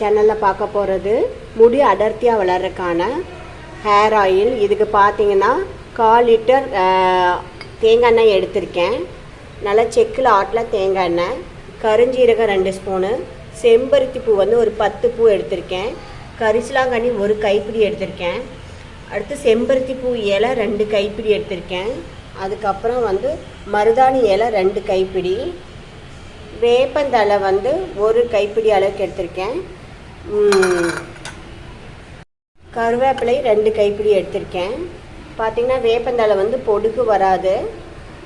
சேனலில் பார்க்க போகிறது முடி அடர்த்தியாக வளர்றதுக்கான ஹேர் ஆயில் இதுக்கு பார்த்தீங்கன்னா கால் லிட்டர் தேங்காய் எண்ணெய் எடுத்திருக்கேன். நல்லா செக்கில் ஆட்டில் தேங்காய் எண்ணெய் கருஞ்சீரகம் ரெண்டு ஸ்பூனு செம்பருத்தி பூ வந்து ஒரு பத்து பூ எடுத்திருக்கேன். கரிசலாங்கண்ணி ஒரு கைப்பிடி எடுத்திருக்கேன். அடுத்து செம்பருத்தி பூ இலை ரெண்டு கைப்பிடி எடுத்திருக்கேன். அதுக்கப்புறம் வந்து மருதாணி இலை ரெண்டு கைப்பிடி. வேப்பந்தழை வந்து ஒரு கைப்பிடி அளவுக்கு எடுத்திருக்கேன். கருவேப்பிலை ரெண்டு கைப்பிடி எடுத்திருக்கேன். பார்த்தீங்கன்னா வேப்பந்தழை வந்து பொடுகு வராது.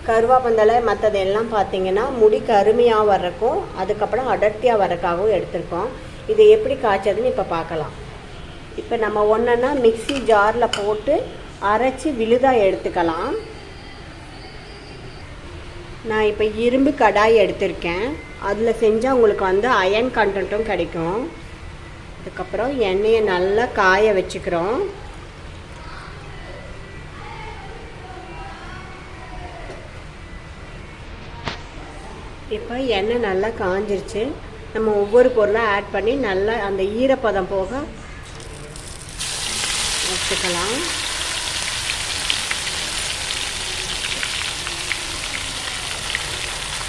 கருவாப்பந்தலை மற்றதெல்லாம் பார்த்தீங்கன்னா முடி கருமையாக வர்றக்கும் அதுக்கப்புறம் அடர்த்தியாக வர்றக்காகவும் எடுத்திருக்கோம். இதை எப்படி காய்ச்சதுன்னு இப்போ பார்க்கலாம் இப்போ நம்ம ஒன்றுன்னா மிக்ஸி ஜாரில் போட்டு அரைச்சி விழுதாக எடுத்துக்கலாம். நான் இப்போ இரும்பு கடாய் எடுத்திருக்கேன். அதில் செஞ்சால் உங்களுக்கு வந்து அயன் கண்டென்ட்டும் கிடைக்கும். அதுக்கப்புறம் எண்ணெயை நல்லா காய வச்சுக்கிறோம். இப்போ எண்ணெய் நல்லா காஞ்சிருச்சு. நம்ம ஒவ்வொரு பொருளாக ஆட் பண்ணி நல்லா அந்த ஈரப்பதம் போக வச்சுக்கலாம்.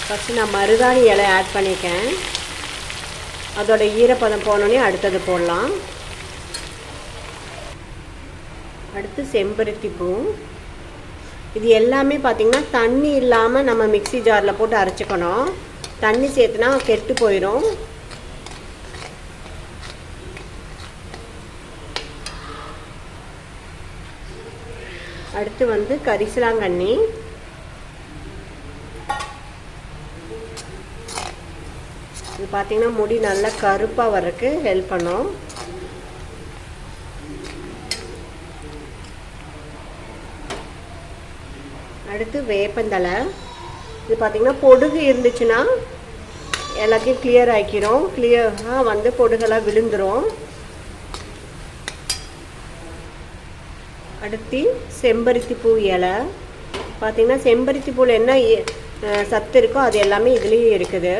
ஃபஸ்ட்டு நான் மருதாணி இலை ஆட் பண்ணியிருக்கேன். அதோட ஈரப்பதம் போனோடனே அடுத்தது போடலாம். அடுத்து செம்பருத்தி பூ. இது எல்லாமே பார்த்திங்கன்னா தண்ணி இல்லாமல் நம்ம மிக்ஸி ஜாரில் போட்டு அரைச்சிக்கணும். தண்ணி சேர்த்துனா கெட்டு போயிடும் அடுத்து வந்து கரிசலாங்கண்ணி. பார்த்தீங்கன்னா முடி நல்லா கருப்பாக வர்றதுக்கு ஹெல்ப் பண்ணும். அடுத்து வேப்பந்தலை இது பார்த்திங்கன்னா பொடுகு இருந்துச்சுன்னா எல்லாத்தையும் கிளியர் ஆக்கிரும். கிளியராக வந்து பொடுகெல்லாம் விழுந்துரும். அடுத்து செம்பருத்தி பூ இலை. பார்த்தீங்கன்னா செம்பருத்தி பூவில் என்ன இ- சத்து இருக்கோ அது எல்லாமே இதுலேயும் இருக்குது.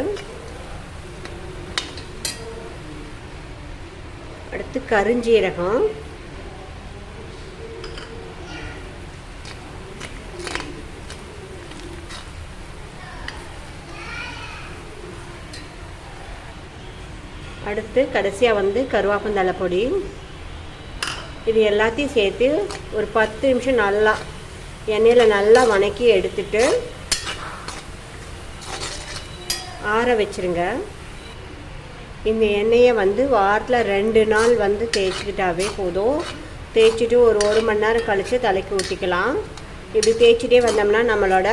அடுத்து கருஞ்சீரகம். அடுத்து கடைசியாக வந்து கருவாப்பந்தழை பொடி. இது எல்லாத்தையும் சேர்த்து ஒரு பத்து நிமிஷம் நல்லா எண்ணெயில் நல்லா வணக்கி எடுத்துட்டு ஆற வச்சிருங்க. இந்த எண்ணெயை வந்து வாரத்தில் ரெண்டு நாள் வந்து தேய்ச்சிக்கிட்டாவே போதும். தேய்ச்சிட்டு ஒரு ஒரு மணி நேரம் கழித்து தலைக்கு ஊற்றிக்கலாம் இப்படி தேய்ச்சிட்டே வந்தோம்னா நம்மளோட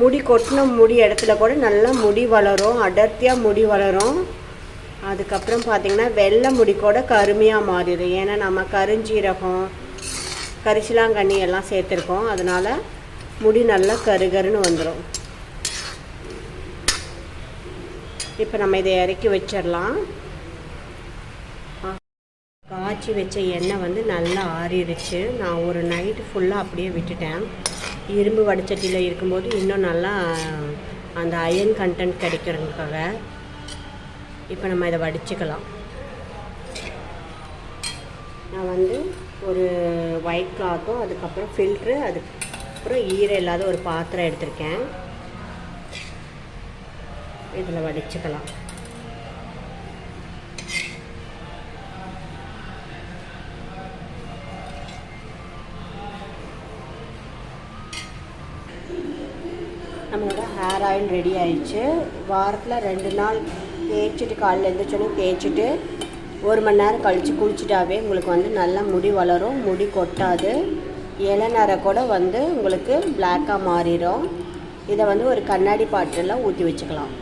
முடி கொட்டின முடி இடத்துல கூட நல்லா முடி வளரும். அடர்த்தியாக முடி வளரும். அதுக்கப்புறம் பார்த்திங்கன்னா வெள்ளை முடி கூட கருமையாக மாறிடும். ஏன்னா நம்ம கருஞ்சீரகம் கரிசலாங்கண்ணி எல்லாம் சேர்த்துருக்கோம். அதனால் முடி நல்லா கருகருன்னு வந்துடும் இப்போ நம்ம இதை இறக்கி வச்சிடலாம். காய்ச்சி வச்ச எண்ணெய் வந்து நல்லா ஆறிடுச்சு. நான் ஒரு நைட்டு ஃபுல்லாக அப்படியே விட்டுட்டேன். இரும்பு வடிச்சட்டியில் இருக்கும்போது இன்னும் நல்லா அந்த அயன் கண்டென்ட் கிடைக்கிறதுக்காக இப்போ நம்ம இதை வடிச்சுக்கலாம். நான் வந்து ஒரு ஒயிட் கிளாத்தும் அதுக்கப்புறம் ஃபில்ட்ரு அதுக்கப்புறம் ஈரம் இல்லாத ஒரு பாத்திரம் எடுத்திருக்கேன். இதில் வடிச்சுக்கலாம். நம்மளோட ஹேர் ஆயில் ரெடி ஆயிடுச்சு. வாரத்தில் ரெண்டு நாள் தேய்ச்சிட்டு காலையில் எழுந்திரிச்சோன்னே தேய்ச்சிட்டு ஒரு மணி நேரம் கழித்து குளிச்சுட்டாவே உங்களுக்கு வந்து நல்லா முடி வளரும் முடி கொட்டாது. இளநரை கூட வந்து உங்களுக்கு பிளாக்காக மாறிடும். இதை வந்து ஒரு கண்ணாடி பாட்டிலில் ஊற்றி வச்சுக்கலாம்.